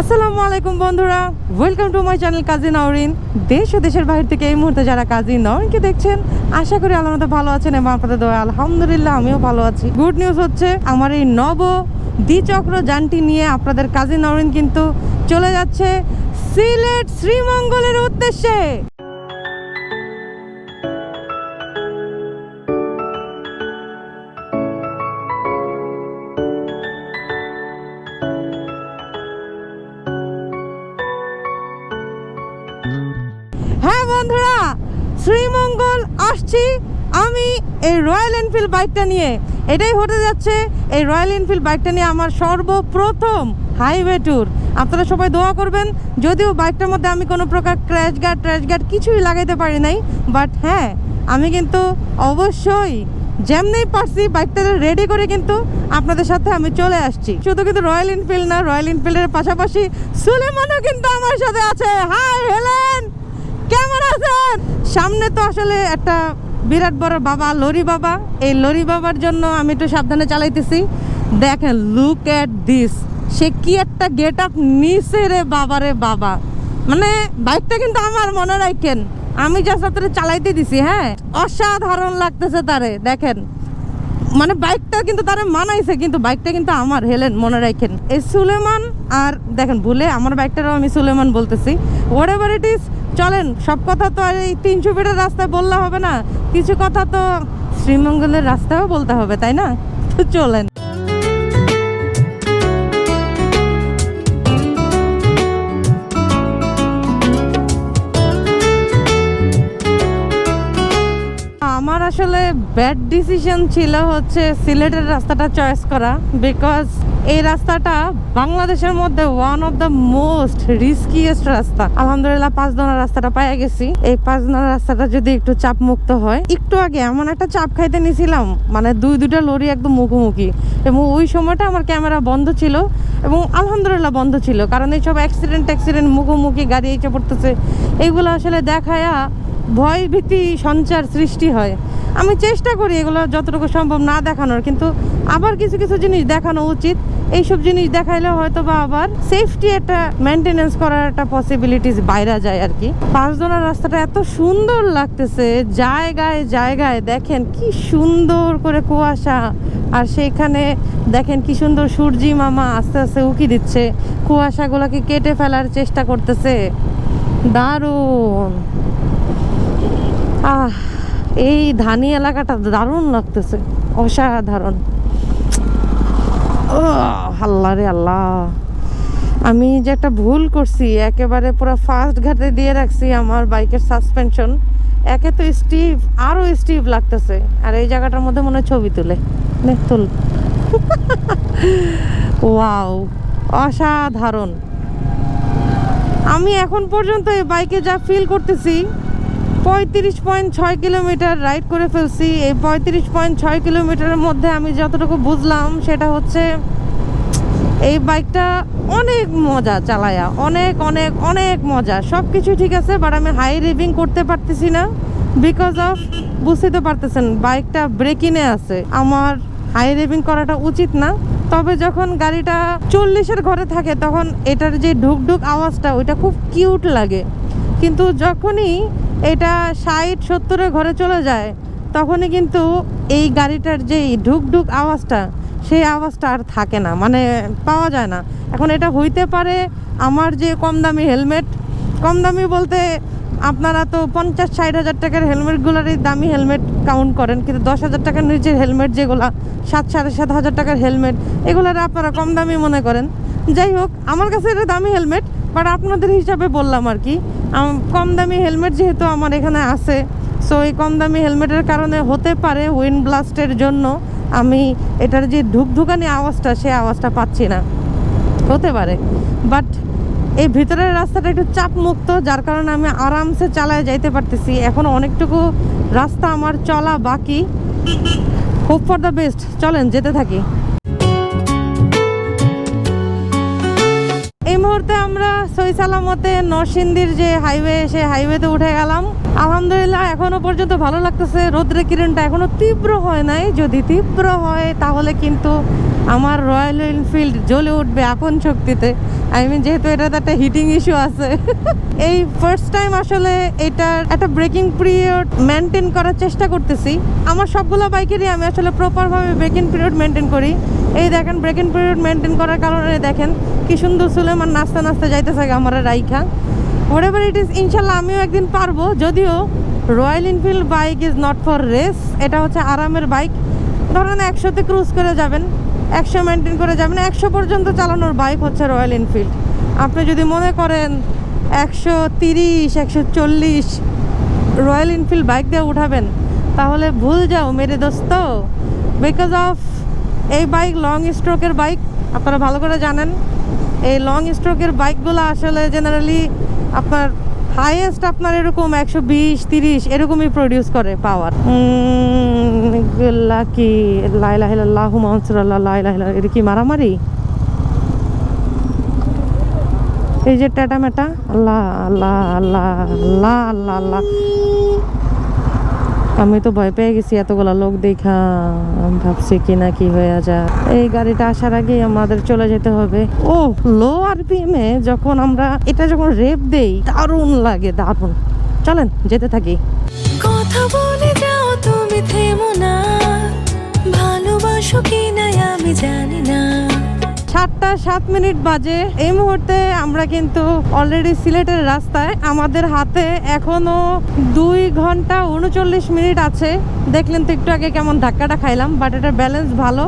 আসসালামু আলাইকুম বন্ধুরা। Welcome to my channel Kazi Naorin দেশ ও দেশের বাইরে থেকে এই মুহূর্তে যারা কাজী নাওরিনকে দেখছেন, আশা করি আল্লাহ ভালো আছেন এবং আপনাদের দয়া আলহামদুলিল্লাহ আমিও ভালো আছি। গুড নিউজ হচ্ছে, আমার এই নব দ্বিচক্র যানটি নিয়ে আপনাদের কাজী নাওরিন কিন্তু চলে যাচ্ছে সিলেট শ্রীমঙ্গলের উদ্দেশ্যে। শ্রীমঙ্গল, আসছি আমি এই রয়্যাল এনফিল্ড বাইকটা নিয়ে। এটাই হতে যাচ্ছে এই রয়্যাল এনফিল্ড বাইকটা নিয়ে আমার সর্বপ্রথম হাইওয়ে ট্যুর আপনারা সবাই দোয়া করবেন, যদিও বাইকটার মধ্যে আমি কোনো প্রকার ক্র্যাশ গার্ড ট্র্যাশ গার্ড কিছুই লাগাইতে পারি নাই বাট হ্যাঁ আমি কিন্তু অবশ্যই যেমনি পারছি বাইকটা রেডি করে কিন্তু আপনাদের সাথে আমি চলে আসছি। শুধু কিন্তু রয়্যাল এনফিল্ড না রয়্যাল এনফিল্ডের পাশাপাশি সুলেমানও কিন্তু আমার সাথে আছে। হাই হেলেন কেমন আছেন? সামনে তো আসলে একটা বিরাট বড় বাবা, লরি বাবা। এই লরি বাবার জন্য আমি একটু সাবধানে চালাইতেছি। দেখেন লুক অ্যাট দিস সে কি একটা গেট আপ নিছে রে বাবা রে বাবা। মানে বাইকটা কিন্তু আমার মনে রাখেন, আমি যা আপনাদের চালাইতে দিছি হ্যাঁ? অসাধারণ লাগতেছে তারে, দেখেন। মানে বাইকটা কিন্তু তারে মানাইছে, কিন্তু বাইকটা কিন্তু আমার, হেলেন, মনে রাখেন। এই সুলেমান আর, দেখেন, ভুলে, আমার বাইকটারও আমি সুলেমান বলতেছি। হোয়াট এভার ইট ইজ চলেন, সব কথা তো আর এই তিনশো ফিটের রাস্তায় বললে হবে না। কিছু কথা তো শ্রীমঙ্গলের রাস্তায়ও বলতে হবে, তাই না? তো চলেন। আমার আসলে ব্যাড ডিসিশন ছিল হচ্ছে সিলেটের রাস্তাটা চয়েস করা বিকজ এই রাস্তাটা বাংলাদেশের মধ্যে one of the most riskiest রাস্তা। আলহামদুলিল্লাহ পাঁচ দোনা রাস্তাটা পাই গেছি। এই পাঁচ দোনা রাস্তাটা যদি একটু চাপ মুক্ত হয়, একটু আগে এমন একটা চাপ খাইতে নিছিলাম মানে দুই দুটা লরি একদম মুখোমুখি। এবং ওই সময়টা আমার ক্যামেরা বন্ধ ছিল এবং আলহামদুলিল্লাহ বন্ধ ছিল, কারণ এইসব অ্যাক্সিডেন্ট ট্যাক্সিডেন্ট, মুখোমুখি গাড়ি এসে পড়তেছে। এইগুলো আসলে দেখায়া ভয় ভীতি সঞ্চার সৃষ্টি হয়। আমি চেষ্টা করি এগুলো যতটুকু সম্ভব না দেখানোর, কিন্তু আবার কিছু কিছু জিনিস দেখানো উচিত। এইসব জিনিস দেখাইলে হয়তো বা আবার সেফটি একটা মেনটেনেন্স করার একটা পসিবিলিটিস বাইরে যায় আর কি। পাঁচজনের রাস্তাটা এত সুন্দর লাগতেছে, জায়গায় জায়গায় দেখেন কি সুন্দর করে কুয়াশা, আর সেইখানে দেখেন কি সুন্দর সূর্যি মামা আস্তে আস্তে উকি দিচ্ছে। কুয়াশাগুলোকে কেটে ফেলার চেষ্টা করতেছে। দারুণ। আহ, এই ধানি এলাকাটা দারুণ লাগতেছে। অসাধারণ। আহ, আল্লাহ রে আল্লাহ। আমি যে একটা ভুল করছি একেবারে পুরো ফার্স্ট ঘাটে দিয়ে রাখছি আমার বাইকের সাসপেনশন একে তো স্টিভ আরও স্টিভ লাগতেছে। আর এই জায়গাটার মধ্যে মনে হয় ছবি তুলে। তুল। ওয়াও অসাধারণ। আমি এখন পর্যন্ত এই বাইকে যা ফিল করতেছি পঁয়ত্রিশ পয়েন্ট ছয় কিলোমিটার রাইড করে ফেলছি। এই পঁয়ত্রিশ পয়েন্ট ছয় কিলোমিটারের মধ্যে আমি যতটুকু বুঝলাম, সেটা হচ্ছে এই বাইকটা অনেক মজা চালায়া, অনেক অনেক অনেক মজা। সব কিছু ঠিক আছে বাট আমি হাই রিভিং করতে পারতেছি না বিকজ অফ বুঝতে তো পারতেছেন, বাইকটা ব্রেকিনে আছে। আমার হাই রিভিং করাটা উচিত না, তবে যখন গাড়িটা চল্লিশের ঘরে থাকে, তখন এটার যে ঢুকঢুক আওয়াজটা, ওইটা খুব কিউট লাগে। কিন্তু যখনই এটা ষাট, সত্তরের ঘরে চলে যায়, তখনই কিন্তু এই গাড়িটার যে ঢুক ঢুক আওয়াজটা, সেই আওয়াজটা আর থাকে না মানে পাওয়া যায় না। এখন এটা হইতে পারে আমার যে কম দামি হেলমেট কম দামি বলতে আপনারা তো পঞ্চাশ, ষাট হাজার টাকার হেলমেটগুলোরই দামি হেলমেট কাউন্ট করেন, কিন্তু দশ হাজার টাকার নিচের হেলমেট যেগুলা, সাত, সাড়ে সাত হাজার টাকার হেলমেট, এগুলোর আপনারা কম দামি মনে করেন। যাই হোক, আমার কাছে এটা দামি হেলমেট বাট আপনাদের হিসাবে বললাম আর কি কম দামি হেলমেট যেহেতু আমার এখানে আছে সো এই কম দামি হেলমেটের কারণে হতে পারে উইন্ড ব্লাস্টের জন্য আমি এটার যে ধুকধুকানি আওয়াজটা সেই আওয়াজটা পাচ্ছি না। হতে পারে। বাট এই ভিতরের রাস্তাটা একটু চাপ মুক্ত যার কারণে আমি আরামসে চালায় যাইতে পারতেছি। এখন অনেকটুকু রাস্তা আমার চলা বাকি। হোপ ফর দ্য বেস্ট চলেন, যেতে থাকি। এই মুহূর্তে আমরা সই সালামতে নরসিংদীর যে হাইওয়ে সে হাইওয়েতে উঠে গেলাম। আলহামদুলিল্লাহ, এখনও পর্যন্ত ভালো লাগতেছে। রোদ্রের কিরণটা এখনও তীব্র হয় নাই। যদি তীব্র হয়, তাহলে কিন্তু আমার রয়্যাল এনফিল্ড জ্বলে উঠবে আপন শক্তিতে। আই মিন যেহেতু এটাতে একটা হিটিং ইস্যু আছে। এই ফার্স্ট টাইম আসলে এটার একটা ব্রেকিং পিরিয়ড মেনটেন করার চেষ্টা করতেছি। আমার সবগুলো বাইকেরই আমি আসলে প্রপারভাবে ব্রেকিং পিরিয়ড মেনটেন করি। এই দেখেন ব্রেকিং পিরিয়ড মেনটেন করার কারণে দেখেন কি সুন্দর সুলেমান নাচতে নাচতে যাইতেছে আমার রাইখা। হোয়াট ইট ইজ ইনশাল্লাহ আমিও একদিন পারব। যদিও Royal Enfield bike is not for race এটা হচ্ছে আরামের বাইক ধরেন একশোতে ক্রুজ করে যাবেন, একশো মেনটেন করে যাবেন, একশো পর্যন্ত চালানোর বাইক হচ্ছে রয়্যাল এনফিল্ড আপনি যদি মনে করেন একশো তিরিশ, একশো চল্লিশ রয়্যাল এনফিল্ড বাইক দিয়ে উঠাবেন, তাহলে ভুল যাও মেরে দোস্ত। বিকজ অফ এই বাইক লং স্ট্রোকের বাইক আপনারা ভালো করে জানেন। এই লং স্ট্রোকের বাইকগুলো আসলে জেনারেলি আপনার হাইয়েস্ট আপনার এরকম একশো বিশ, তিরিশ এরকমই প্রডিউস করে পাওয়ার এগুলা কি? লাইলা হিল্লাহ মাহসুল্লাহ লাইলা হিল্লাহ এটা কি মারামারি? এই যে টাটা মেটা আল্লাহ আল্লাহ আল্লাহ আল্লাহ আল্লাহ আল্লাহ। আমি তো ভয় পেয়ে গেছি, এতগুলা লোক দেখা। ভাবছি কি না কি হয়ে যায় এই গাড়িটা আসার আগেই আমাদের চলে যেতে হবে। ও, লো আরপিএম এ যখন আমরা এটা যখন রেপ দেই, দারুণ লাগে, দারুণ। চলেন, যেতে থাকি। কথা বলে যাও, তুমি থেমো না। ভালোবাসো কি না, আমি জানি সাতটা সাত মিনিট বাজে। এই মুহূর্তে আমরা কিন্তু অলরেডি সিলেটের রাস্তায়। আমাদের হাতে এখনও দুই ঘণ্টা উনচল্লিশ মিনিট আছে। দেখলেন তো একটু আগে কেমন ধাক্কাটা খাইলাম বাট এটা ব্যালেন্স ভালো।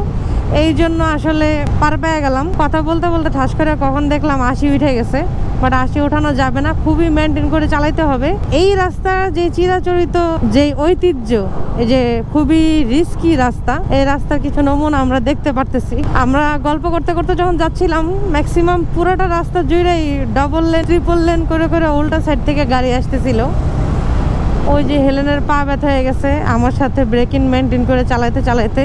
এই জন্য আসলে পার পেয়ে গেলাম। কথা বলতে বলতে ঠাস করে কখন দেখলাম আশি উঠে গেছে। বাট আশি ওঠানো যাবে না, খুবই মেনটেন করে চালাইতে হবে। এই রাস্তা, যে চিরাচরিত যে ঐতিহ্য, এই যে খুবই রিস্কি রাস্তা, এই রাস্তার কিছু নমুনা আমরা দেখতে পারতেছি। আমরা গল্প করতে করতে যখন যাচ্ছিলাম ম্যাক্সিমাম পুরোটা রাস্তা জুড়েই ডাবল লেন ট্রিপল লেন করে করে উল্টা সাইড থেকে গাড়ি আসতেছিল। ওই যে হেলেনের পা ব্যথা হয়ে গেছে, আমার সাথে ব্রেকিং মেনটেন করে চালাইতে চালাইতে।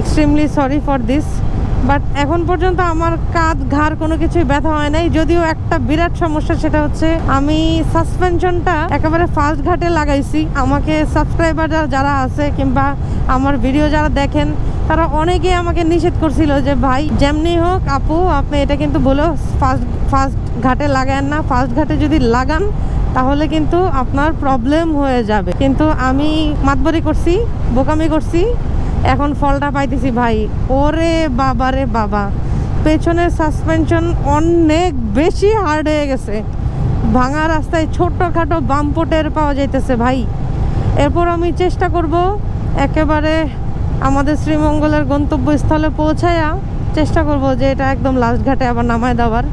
Extremely sorry for this but এখন পর্যন্ত আমার কাঁধ, ঘাড় কোনো কিছুই ব্যথা হয় নাই। যদিও একটা বিরাট সমস্যা, সেটা হচ্ছে আমি সাসপেনশনটা একেবারে ফার্স্ট ঘাটে লাগাইছি। আমাকে সাবস্ক্রাইবার যারা আছে কিংবা আমার ভিডিও যারা দেখেন, তারা অনেকেই আমাকে নিষেধ করছিল যে, ভাই, যেমনি হোক আপু, আপনি এটা কিন্তু বলো ফার্স্ট ফার্স্ট ঘাটে লাগান না। ফার্স্ট ঘাটে যদি লাগান, তাহলে কিন্তু আপনার প্রবলেম হয়ে যাবে। কিন্তু আমি মাতবরি করছি, বোকামি করছি এখন ফলটা পাইতেছি ভাই। ওরে বাবা রে বাবা। পেছনের সাসপেনশন অনেক বেশি হার্ড হয়ে গেছে। ভাঙা রাস্তায় ছোট্টখাটো বাম্পটের পাওয়া যাইতেছে ভাই। এরপর আমি চেষ্টা করব একেবারে আমাদের শ্রীমঙ্গলের গন্তব্যস্থলে পৌঁছায়া চেষ্টা করব যে এটা একদম লাস্ট ঘাটে আবার নামায় দেওয়ার।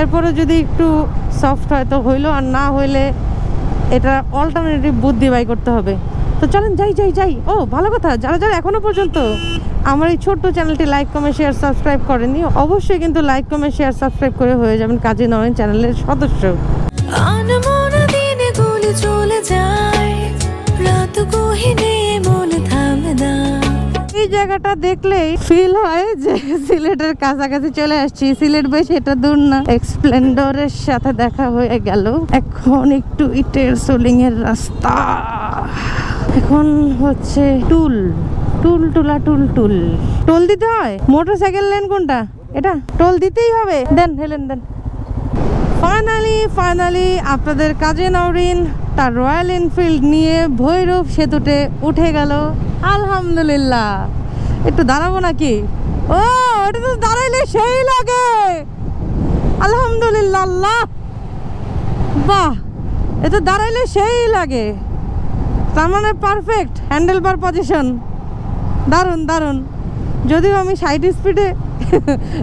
এরপরে যদি একটু সফট হয় তো হইল, আর না হইলে এটা অল্টারনেটিভ বুদ্ধি বাই করতে হবে। তো চলেন যাই যাই যাই। ও ভালো কথা যারা যারা এখনও পর্যন্ত আমার এই ছোট্ট চ্যানেলটি লাইক কমেন্ট শেয়ার সাবস্ক্রাইব করেনি অবশ্যই কিন্তু লাইক কমেন্ট শেয়ার সাবস্ক্রাইব করে হয়ে যাবেন কাজী নয়ন চ্যানেলের সদস্য। আনমনা দিনে গুলি চলে যায় রাত গহিনে মন থামে না। এই জায়গাটা দেখলেই ফিল হয় যে সিলেটের কাছাকাছি চলে আসছি। সিলেট বেশি এটা দূর না। এক্সপ্লেন্ডরের সাথে দেখা হয়ে গেল। এখন একটু ইটের সোলিং এর রাস্তা। এখন হচ্ছে টুল টুল টুলা টুল টুল। টোল দিতে হয়? মোটর সাইকেল লেন কোনটা? এটা? টোল দিতেই হবে। দেন, হেলেন, দেন। ফাইনালি ফাইনালি আপনাদের কাজে নওরিন তার রয়্যাল এনফিল্ড নিয়ে ভৈরব সেতুতে উঠে গেল। আলহামদুলিল্লাহ। একটু দাঁড়াবো নাকি? ও, এটা তো দাঁড়াইলে সেই লাগে। আলহামদুলিল্লাহ বাহ এটা দাঁড়াইলে সেই লাগে। তার মানে পারফেক্ট হ্যান্ডেল বার পজিশন দারুণ দারুণ। যদিও আমি সাইড স্পিডে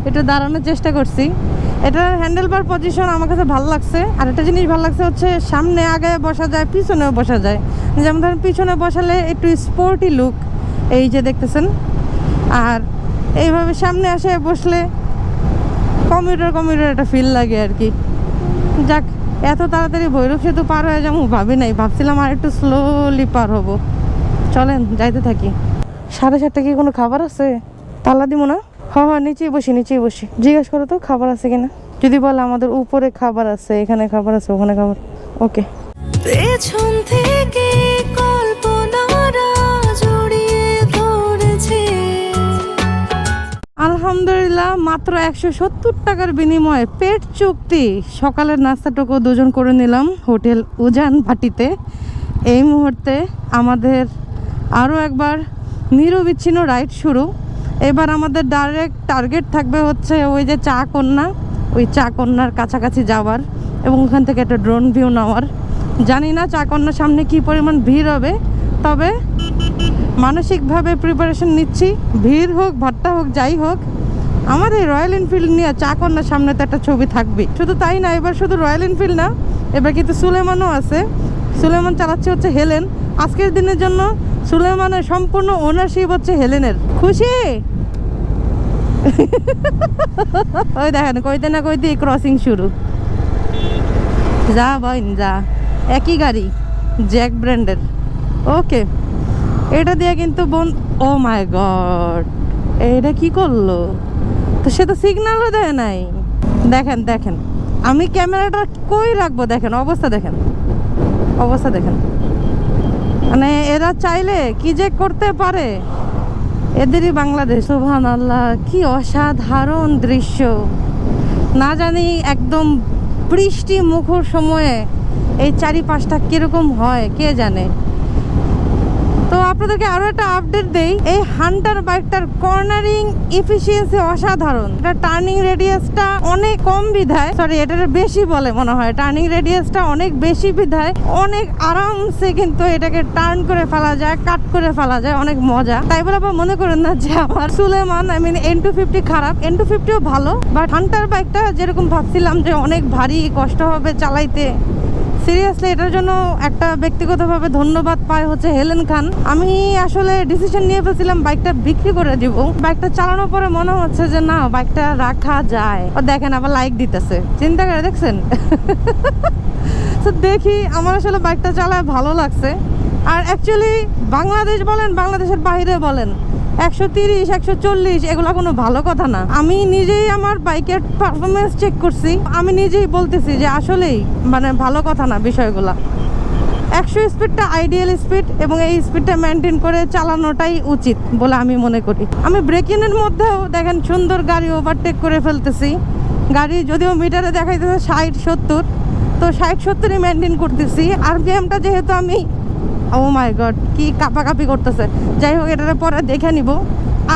একটু দাঁড়ানোর চেষ্টা করছি। এটার হ্যান্ডেল বার পজিশন আমার কাছে ভালো লাগছে। আর একটা জিনিস ভালো লাগছে হচ্ছে সামনে আগে বসা যায়, পিছনেও বসা যায়। যেমন ধরেন পিছনে বসালে একটু স্পোর্টি লুক এই যে দেখতেছেন। আর এইভাবে সামনে আসে বসলে কম্পিউটার কমিউটার একটা ফিল লাগে আর কি। যাক এত তাড়াতাড়ি ভৈরব সেতু পার হয়ে যাব, ভাবি নাই, ভাবছিলাম আর একটু স্লোলি পার হব। চলেন, যাইতে থাকি। সাড়ে সাতটা কি কোনো খাবার আছে? তালা দিব না? হ্যাঁ হ্যাঁ নিচেই বসি নিচেই বসি। জিজ্ঞেস করো তো, খাবার আছে কিনা? যদি বলে আমাদের উপরে খাবার আছে, এখানে খাবার আছে, ওখানে খাবার। ওকে পেছন থেকে আলহামদুলিল্লাহ, মাত্র একশো সত্তর টাকার বিনিময়ে পেট চুক্তি। সকালের নাস্তাটুকু দুজন করে নিলাম হোটেল উজান ভাটিতে। এই মুহূর্তে আমাদের আরও একবার নিরবিচ্ছিন্ন রাইড শুরু। এবার আমাদের ডাইরেক্ট টার্গেট থাকবে হচ্ছে ওই যে চা কন্যা, ওই চা কন্যার কাছাকাছি যাওয়ার এবং ওখান থেকে একটা ড্রোন ভিউ নেওয়ার। জানি না চা কন্যার সামনে কী পরিমাণ ভিড় হবে, তবে মানসিকভাবে প্রিপারেশন নিচ্ছি। ভিড় হোক ভাট্টা হোক, যাই হোক, আমাদের রয়্যাল এনফিল্ড নিয়ে চা কন্যার সামনে তো একটা ছবি থাকবে। শুধু তাই না, এবার শুধু রয়্যাল এনফিল্ড না, এবার কিন্তু সুলেমানও আছে। সুলেমান চালাচ্ছে হচ্ছে হেলেন আজকের দিনের জন্য সুলেমানের সম্পূর্ণ ওনারশিপ হচ্ছে হেলেনের খুশি? ওই দেখেন, কইতে না কইতে ক্রসিং শুরু। যা বইন, যা। একই গাড়ি জ্যাক ব্র্যান্ডের ওকে এটা দিয়ে কিন্তু বোন ও মাই গড এটা কি করল? তো সে তো সিগন্যালও দেয় নাই। দেখেন দেখেন, আমি ক্যামেরাটা কই রাখব? দেখেন, অবস্থা দেখেন অবস্থা দেখেন। মানে এরা চাইলে কি যে করতে পারে? এদেরই বাংলাদেশ সুবহান আল্লাহ কি অসাধারণ দৃশ্য। না জানি একদম বৃষ্টি মুখর সময়ে এই চারিপাশটা কীরকম হয়, কে জানে? তো আপনাদেরকে আরও একটা আপডেট দেই। এই হান্টার বাইকটার কর্নারিং এফিসিয়েন্সি অসাধারণ। এটা টার্নিং রেডিয়াসটা অনেক কম বিধায়। সরি এটার বেশি বলে মনে হয়। টার্নিং রেডিয়াসটা অনেক বেশি বিধায়। অনেক আরামসে কিন্তু এটাকে টার্ন করে ফেলা যায় কাট করে ফেলা যায়। অনেক মজা। তাই বলে আবার মনে করেন না যে আমার Suleman I mean N two fifty খারাপ। এন টু ফিফটিও ভালো বাট হান্টার বাইকটা যেরকম ভাবছিলাম যে অনেক ভারী কষ্ট হবে চালাইতে সিরিয়াসলি এটার জন্য একটা ব্যক্তিগতভাবে ধন্যবাদ পাই হচ্ছে হেলেন খান। আমি আসলে ডিসিশন নিয়ে ফেলছিলাম বাইকটা বিক্রি করে দিব। বাইকটা চালানোর পরে মনে হচ্ছে যে না বাইকটা রাখা যায়। ও দেখেন আবার লাইক দিতেছে। চিন্তা করে দেখছেন? তো দেখি, আমার আসলে বাইকটা চালায় ভালো লাগছে। আর অ্যাকচুয়ালি বাংলাদেশ বলেন, বাংলাদেশের বাইরে বলেন। একশো তিরিশ, একশো চল্লিশ, এগুলো কোনো ভালো কথা না। আমি নিজেই আমার বাইকের পারফরমেন্স চেক করছি। আমি নিজেই বলতেছি যে আসলেই মানে ভালো কথা না বিষয়গুলা। একশো স্পিডটা আইডিয়াল স্পিড এবং এই স্পিডটা মেনটেন করে চালানোটাই উচিত বলে আমি মনে করি। আমি ব্রেকিংয়ের মধ্যেও দেখেন সুন্দর গাড়ি ওভারটেক করে ফেলতেছি। গাড়ি যদিও মিটারে দেখাইতেছে ষাট, সত্তর, তো ষাট, সত্তরই মেনটেন করতেছি। আরপিএমটা যেহেতু আমি ও মাই গড কি কাপাকাপি করতেছে। যাই হোক, এটার পরে দেখে নিব।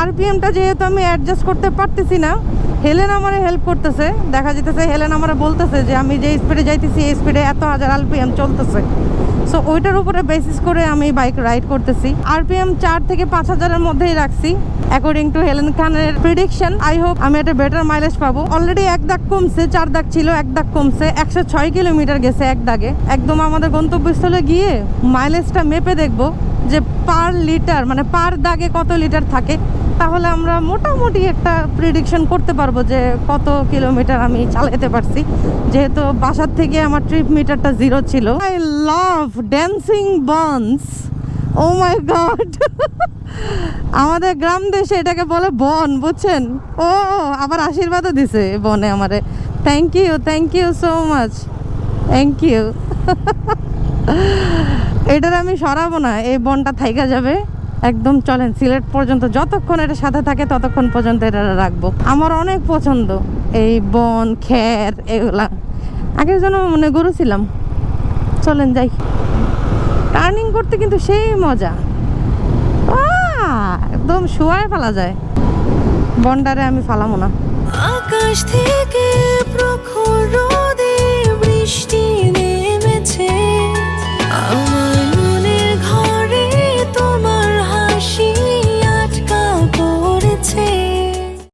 আরপিএমটা যেহেতু আমি অ্যাডজাস্ট করতে পারতেছি না হেলেন আমারে হেল্প করতেছে। দেখা যেতেছে হেলেন আমারে বলতেছে যে, আমি যে স্পিডে যাইতেছি, এই স্পিডে এত হাজার আরপিএম চলতেছে। সো ওইটার উপরে বেসিস করে আমি বাইক রাইড করতেছি। আরপিএম চার থেকে পাঁচ হাজারের মধ্যেই রাখছি। অ্যাকর্ডিং টু হেলেন খানের প্রিডিকশন আই হোপ আমি একটা বেটার মাইলেজ পাবো। অলরেডি এক দাগ কমছে, চার দাগ ছিল, এক দাগ কমছে, একশো ছয় কিলোমিটার গেছে এক দাগে। একদম আমাদের গন্তব্যস্থলে গিয়ে মাইলেজটা মেপে দেখব যে পার লিটার মানে পার দাগে কত লিটার থাকে। তাহলে আমরা মোটামুটি একটা প্রিডিকশন করতে পারব যে কত কিলোমিটার আমি চালাতে পারছি। যেহেতু বাসার থেকে আমার ট্রিপ মিটারটা জিরো ছিল। আই লাভ ড্যান্সিং বনস ও মাই গড আমাদের গ্রাম দেশে এটাকে বলে বন, বুঝছেন? ও, আবার আশীর্বাদও দিছে বনে আমারে। Thank you thank you so much thank you এটার আমি সরাবো না, এই বনটা থাইকা যাবে। একদম চলেন, সিলেট পর্যন্ত যতক্ষণ এটা সাথে থাকে ততক্ষণ পর্যন্ত এটা রাখব। আমার অনেক পছন্দ এই বন খ্যার এগুলা। আগের জন্য মনে গরু ছিলাম চলেন, যাই। টার্নিং করতে কিন্তু সেই মজা। একদম শোয়ায় ফেলা যায়। বন্ডারে আমি ফালামো না। আকাশ থেকে প্রখর